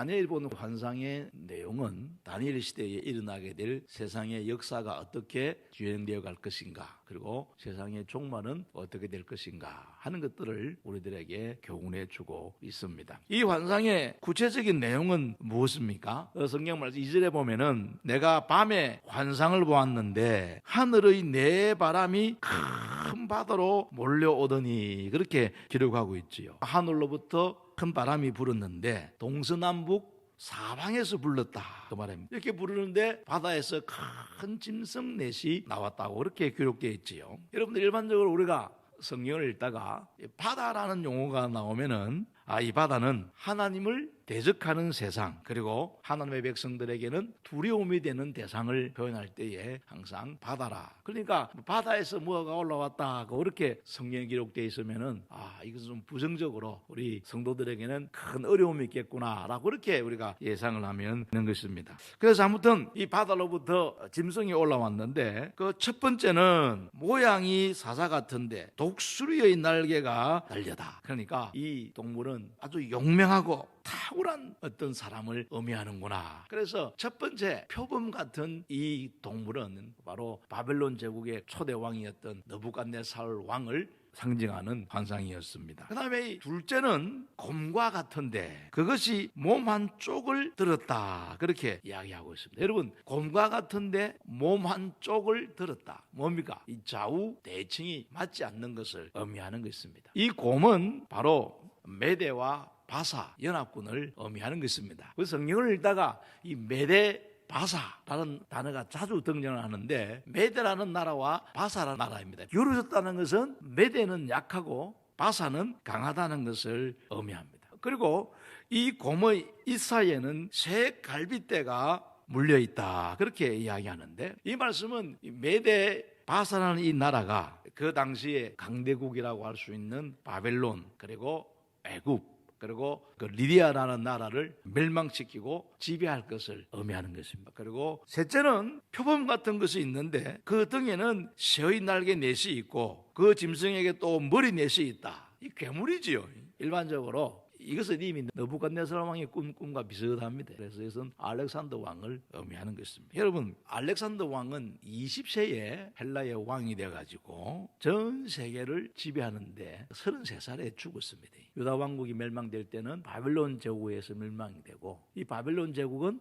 다니엘 본 환상의 내용은 다니엘 시대에 일어나게 될 세상의 역사가 어떻게 진행되어 갈 것인가 그리고 세상의 종말은 어떻게 될 것인가 하는 것들을 우리들에게 교훈해 주고 있습니다. 이 환상의 구체적인 내용은 무엇입니까? 어, 성경 말씀 2절에 보면은 내가 밤에 환상을 보았는데 하늘의 네 바람이 큰 바다로 몰려오더니 그렇게 기록하고 있지요. 하늘로부터 큰 바람이 불었는데 동서남북 사방에서 불렀다 그 말입니다. 이렇게 부르는데 바다에서 큰 짐승 넷이 나왔다고 그렇게 기록되어 있지요. 여러분들 일반적으로 우리가 성경을 읽다가 이 바다라는 용어가 나오면은 아 이 바다는 하나님을 대적하는 세상 그리고 하나님의 백성들에게는 두려움이 되는 대상을 표현할 때에 항상 바다라. 그러니까 바다에서 뭐가 올라왔다 그렇게 성경에 기록되어 있으면은 아 이것은 좀 부정적으로 우리 성도들에게는 큰 어려움이 있겠구나라고 그렇게 우리가 예상을 하면 되는 것입니다. 그래서 아무튼 이 바다로부터 짐승이 올라왔는데 그 첫 번째는 모양이 사자 같은데 독수리의 날개가 달려다. 그러니까 이 동물은 아주 용맹하고 탁월한 어떤 사람을 의미하는구나. 그래서 첫 번째 표범 같은 이 동물은 바로 바벨론 제국의 초대 왕이었던 너부갓네살 왕을 상징하는 환상이었습니다. 그 다음에 둘째는 곰과 같은데 그것이 몸 한 쪽을 들었다. 그렇게 이야기하고 있습니다. 여러분, 곰과 같은데 몸 한 쪽을 들었다. 뭡니까? 이 좌우 대칭이 맞지 않는 것을 의미하는 것입니다. 이 곰은 바로 메대와 바사 연합군을 의미하는 것입니다. 그 성경을 읽다가 이 메대 바사라는 단어가 자주 등장을 하는데 메대라는 나라와 바사라는 나라입니다. 이루어졌다는 것은 메대는 약하고 바사는 강하다는 것을 의미합니다. 그리고 이 곰의 이 사이에는 새 갈빗대가 물려 있다. 그렇게 이야기하는데 이 말씀은 이 메대 바사라는 이 나라가 그 당시에 강대국이라고 할 수 있는 바벨론 그리고 애굽 그리고 그 리디아라는 나라를 멸망시키고 지배할 것을 의미하는 것입니다. 그리고 셋째는 표범 같은 것이 있는데 그 등에는 새의 날개 넷이 있고 그 짐승에게 또 머리 넷이 있다. 이 괴물이지요. 일반적으로 이것은 이미 너부갓네살 왕의 꿈, 꿈과 비슷합니다. 그래서 이것은 알렉산더 왕을 의미하는 것입니다. 여러분, 알렉산더 왕은 20세에 헬라의 왕이 돼가지고 전 세계를 지배하는데 33살에 죽었습니다. 유다 왕국이 멸망될 때는 바벨론 제국에서 멸망이 되고 이 바벨론 제국은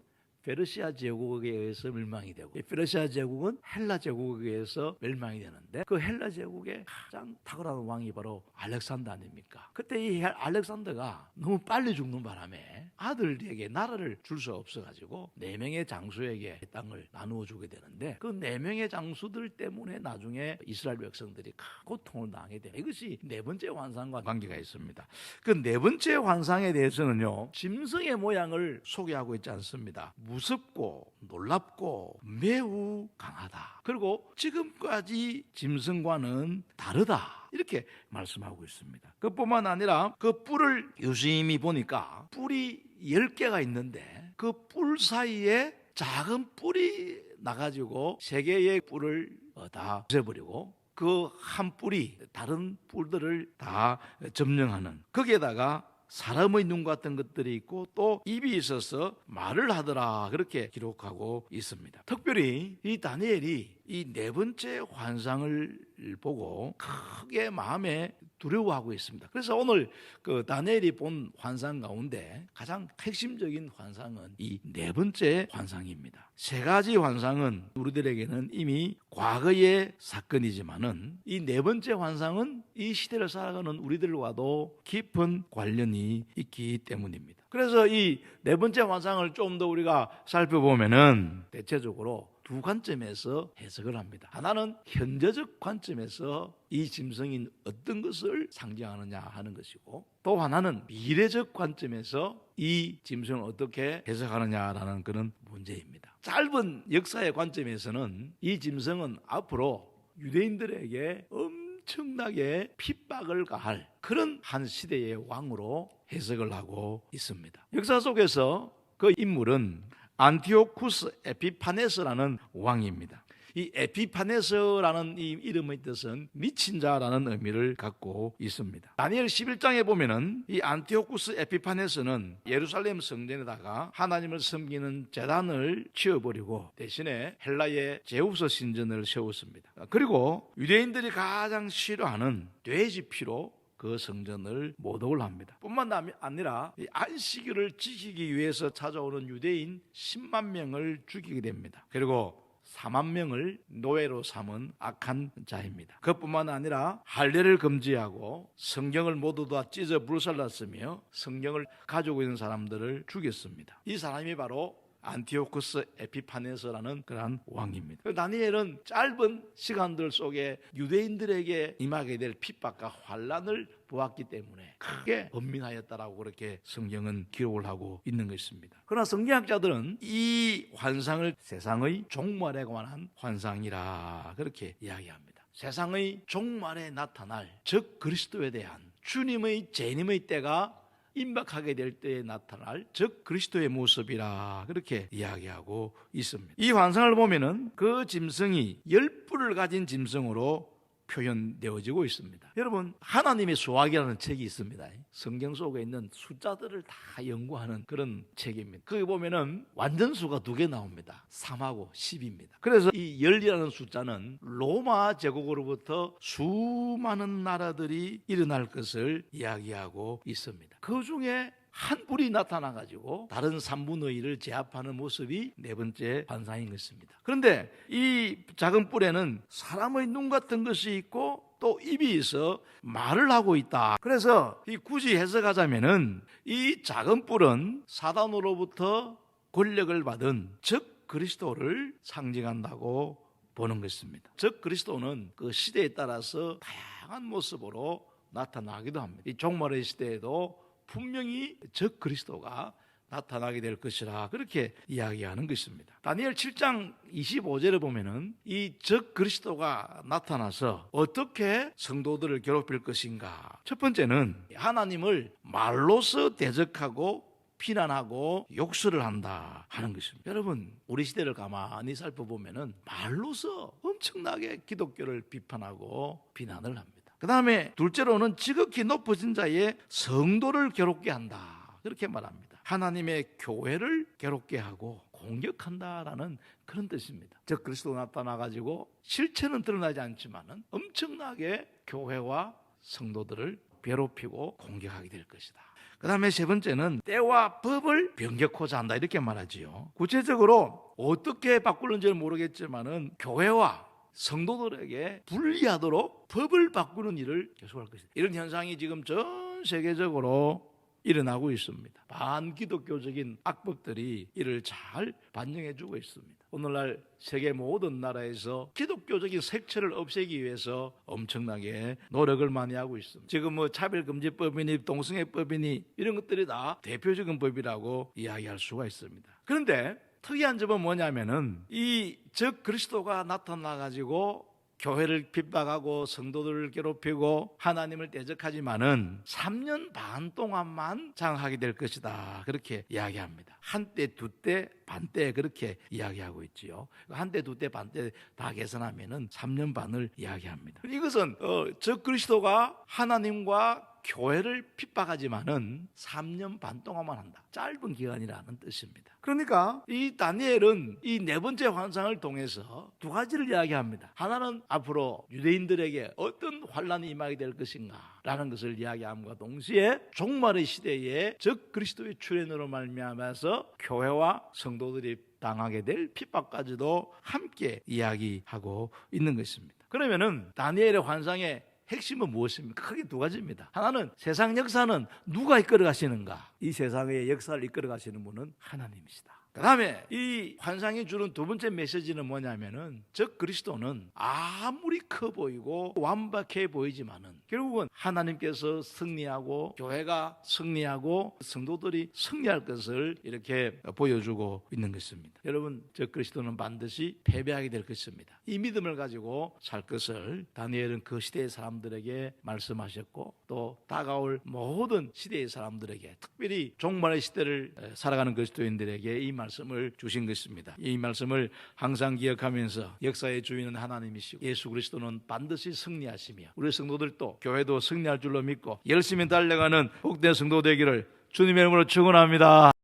페르시아 제국에 의해서 멸망이 되고 이 페르시아 제국은 헬라 제국에 의해서 멸망이 되는데 그 헬라 제국의 가장 탁월한 왕이 바로 알렉산더 아닙니까? 그때 이 알렉산더가 너무 빨리 죽는 바람에 아들에게 나라를 줄 수 없어 가지고 네 명의 장수에게 땅을 나누어 주게 되는데 그 네 명의 장수들 때문에 나중에 이스라엘 백성들이 큰 고통을 당하게 돼요. 이것이 네 번째 환상과 관계가 있습니다. 그 네 번째 환상에 대해서는요 짐승의 모양을 소개하고 있지 않습니다. 무 섭고 놀랍고 매우 강하다. 그리고 지금까지 짐승과는 다르다. 이렇게 말씀하고 있습니다. 그뿐만 아니라 그 뿔을 유심히 보니까 뿔이 10개가 있는데 그 뿔 사이에 작은 뿔이 나가지고 세 개의 뿔을 어, 다 없애버리고 그 한 뿔이 다른 뿔들을 다 점령하는 거기에다가 사람의 눈 같은 것들이 있고 또 입이 있어서 말을 하더라 그렇게 기록하고 있습니다. 특별히 이 다니엘이 이 네 번째 환상을 보고 크게 마음에 두려워하고 있습니다. 그래서 오늘 그 다니엘이 본 환상 가운데 가장 핵심적인 환상은 이 네 번째 환상입니다. 세 가지 환상은 우리들에게는 이미 과거의 사건이지만은 이 네 번째 환상은 이 시대를 살아가는 우리들과도 깊은 관련이 있기 때문입니다. 그래서 이 네 번째 환상을 좀 더 우리가 살펴보면은 대체적으로 두 관점에서 해석을 합니다. 하나는 현재적 관점에서 이 짐승이 어떤 것을 상징하느냐 하는 것이고 또 하나는 미래적 관점에서 이 짐승을 어떻게 해석하느냐라는 그런 문제입니다. 짧은 역사의 관점에서는 이 짐승은 앞으로 유대인들에게 엄청나게 핍박을 가할 그런 한 시대의 왕으로 해석을 하고 있습니다. 역사 속에서 그 인물은 안티오쿠스 에피파네스라는 왕입니다. 이 에피파네스라는 이 이름의 뜻은 미친 자라는 의미를 갖고 있습니다. 다니엘 11장에 보면은 이 안티오쿠스 에피파네스는 예루살렘 성전에다가 하나님을 섬기는 재단을 치워버리고 대신에 헬라의 제우스 신전을 세웠습니다. 그리고 유대인들이 가장 싫어하는 돼지 피로 그 성전을 모독을 합니다. 뿐만 아니라 이 안식일을 지키기 위해서 찾아오는 유대인 10만 명을 죽이게 됩니다. 그리고 4만 명을 노예로 삼은 악한 자입니다. 그뿐만 아니라 할례를 금지하고 성경을 모두 다 찢어 불살랐으며 성경을 가지고 있는 사람들을 죽였습니다. 이 사람이 바로 안티오쿠스 에피파네스라는 그러한 왕입니다. 그 다니엘은 짧은 시간들 속에 유대인들에게 임하게 될 핍박과 환란을 보았기 때문에 크게 번민하였다라고 그렇게 성경은 기록을 하고 있는 것입니다. 그러나 성경학자들은 이 환상을 세상의 종말에 관한 환상이라 그렇게 이야기합니다. 세상의 종말에 나타날 즉 그리스도에 대한 주님의 재림의 때가 임박하게 될 때에 나타날 즉 그리스도의 모습이라 그렇게 이야기하고 있습니다. 이 환상을 보면은 그 짐승이 열 뿔을 가진 짐승으로 표현되어지고 있습니다. 여러분 하나님의 수학이라는 책이 있습니다. 성경 속에 있는 숫자들을 다 연구하는 그런 책입니다. 거기 보면은 완전수가 두 개 나옵니다. 3하고 10입니다. 그래서 이 열이라는 숫자는 로마 제국으로부터 수많은 나라들이 일어날 것을 이야기하고 있습니다. 그 중에 한 뿔이 나타나 가지고 다른 3분의 1을 제압하는 모습이 네 번째 환상인 것입니다. 그런데 이 작은 뿔에는 사람의 눈 같은 것이 있고 또 입이 있어 말을 하고 있다. 그래서 이 굳이 해석하자면은 이 작은 뿔은 사단으로부터 권력을 받은 즉 그리스도를 상징한다고 보는 것입니다. 즉 그리스도는 그 시대에 따라서 다양한 모습으로 나타나기도 합니다. 이 종말의 시대에도 분명히 적 그리스도가 나타나게 될 것이라 그렇게 이야기하는 것입니다. 다니엘 7장 25절에 보면은 이 적 그리스도가 나타나서 어떻게 성도들을 괴롭힐 것인가? 첫 번째는 하나님을 말로서 대적하고 비난하고 욕설을 한다 하는 것입니다. 여러분, 우리 시대를 가만히 살펴보면은 말로서 엄청나게 기독교를 비판하고 비난을 합니다. 그 다음에 둘째로는 지극히 높아진 자의 성도를 괴롭게 한다. 그렇게 말합니다. 하나님의 교회를 괴롭게 하고 공격한다라는 그런 뜻입니다. 즉 그리스도 나타나 가지고 실체는 드러나지 않지만은 엄청나게 교회와 성도들을 괴롭히고 공격하게 될 것이다. 그 다음에 세 번째는 때와 법을 변격하자 한다 이렇게 말하지요. 구체적으로 어떻게 바꾸는지는 모르겠지만은 교회와 성도들에게 불리하도록 법을 바꾸는 일을 계속할 것이다. 이런 현상이 지금 전 세계적으로 일어나고 있습니다. 반기독교적인 악법들이 이를 잘 반영해 주고 있습니다. 오늘날 세계 모든 나라에서 기독교적인 색채를 없애기 위해서 엄청나게 노력을 많이 하고 있습니다. 지금 뭐 차별금지법이니 동성애법이니 이런 것들이 다 대표적인 법이라고 이야기할 수가 있습니다. 그런데 특이한 점은 뭐냐면은 이 적 그리스도가 나타나 가지고 교회를 핍박하고 성도들을 괴롭히고 하나님을 대적하지만은 3년 반 동안만 장하게 될 것이다. 그렇게 이야기합니다. 한때, 두때, 반때 그렇게 이야기하고 있지요. 한때, 두때, 반때 다 계산하면은 3년 반을 이야기합니다. 이것은 어, 저 그리스도가 하나님과 교회를 핍박하지만은 3년 반 동안만 한다. 짧은 기간이라는 뜻입니다. 그러니까 이 다니엘은 이 네 번째 환상을 통해서 두 가지를 이야기합니다. 하나는 앞으로 유대인들에게 어떤 환란이 임하게 될 것인가 라는 것을 이야기함과 동시에 종말의 시대에 적 그리스도의 출현으로 말미암아서 교회와 성도들이 당하게 될 핍박까지도 함께 이야기하고 있는 것입니다. 그러면은 다니엘의 환상에 핵심은 무엇입니까? 크게 두 가지입니다. 하나는 세상 역사는 누가 이끌어 가시는가? 이 세상의 역사를 이끌어 가시는 분은 하나님이시다. 그 다음에 이 환상이 주는 두 번째 메시지는 뭐냐면은 즉 그리스도는 아무리 커 보이고 완벽해 보이지만은 결국은 하나님께서 승리하고 교회가 승리하고 성도들이 승리할 것을 이렇게 보여주고 있는 것입니다. 여러분 즉 그리스도는 반드시 패배하게 될 것입니다. 이 믿음을 가지고 살 것을 다니엘은 그 시대의 사람들에게 말씀하셨고 또 다가올 모든 시대의 사람들에게 특별히 종말의 시대를 살아가는 그리스도인들에게 이 말씀을 주신 것입니다. 이 말씀을 항상 기억하면서 역사의 주인은 하나님이시고 예수 그리스도는 반드시 승리하시며 우리 성도들도 교회도 승리할 줄로 믿고 열심히 달려가는 복된 성도 되기를 주님의 이름으로 축원합니다.